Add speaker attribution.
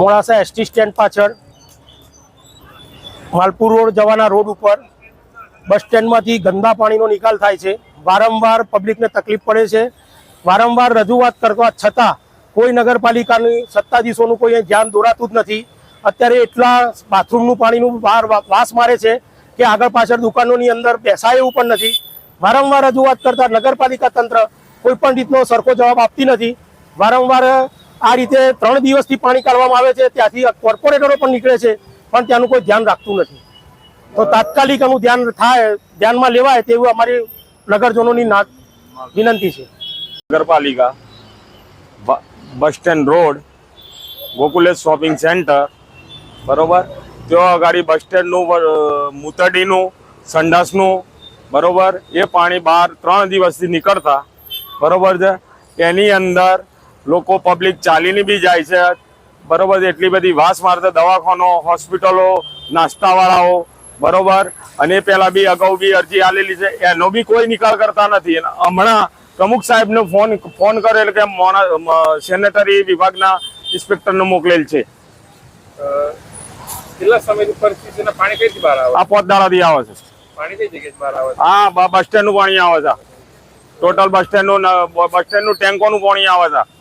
Speaker 1: Modasa ST stand પાછળ Malpur road જવાના road ઉપર બસ સ્ટેન્ડમાંથી ગંદા પાણીનો નિકાલ થાય છે. વારંવાર પબ્લિકને તકલીફ પડે છે. વારંવાર રજૂઆત કરવા છતાં કોઈ નગરપાલિકાની સત્તાધીશોનું કોઈ ધ્યાન દોરાતું જ નથી. અત્યારે એટલા બાથરૂમનું પાણીનું બહાર વાસ મારે છે કે આગળ પાછળ દુકાનોની અંદર બેસાય એવું પણ નથી. વારંવાર રજૂઆત કરતા નગરપાલિકા તંત્ર કોઈ પણ રીતનો સરખો જવાબ આપતી નથી. વારંવાર આ રીતે ત્રણ દિવસથી પાણી કાઢવામાં આવે છે, ત્યાંથી કોર્પોરેટરો પણ નીકળે છે, પણ ત્યાંનું કોઈ ધ્યાન રાખતું નથી. તો તાત્કાલિક આનું ધ્યાન થાય, ધ્યાનમાં લેવાય તેવું અમારી નગરજનોની વિનંતી છે.
Speaker 2: નગરપાલિકા bus stand road, Gokulesh shopping centre, બરોબર? ત્યાં આગળ બસ સ્ટેન્ડનું, વ- સંડાસનું, બરોબર? એ પાણી બહાર ત્રણ દિવસથી નીકળતા, બરોબર છે? એની અંદર લોકો પબ્લિક ચાલીને બી જાય છે. બરોબર એટલી બધી વાસ મારતા દવાખાનો હોસ્પિટલો નાસ્તાવાળાઓ બરોબર. અને પેલા બી અગાઉ બી અરજી આલેલી છે. એનો બી કોઈ નિકાલ કરતા નથી. હમણાં પ્રમુખ સાહેબનો ફોન ફોન કરેલ કે સેનેટરી વિભાગના ઇન્સ્પેક્ટરને મોકલેલ છે.
Speaker 3: કેટલા સમયથી પરિસ્થિતિના પાણી બહાર આવે
Speaker 2: આ પોતદાળાથી આવે છે.
Speaker 3: પાણી કઈ જગ્યાએ બહાર આવે
Speaker 2: હા બસ સ્ટેન્ડનું પાણી આવે છે. ટોટલ બસ સ્ટેન્ડનું ન- બસ સ્ટેન્ડનું ટેન્કોનું પાણી આવે છે.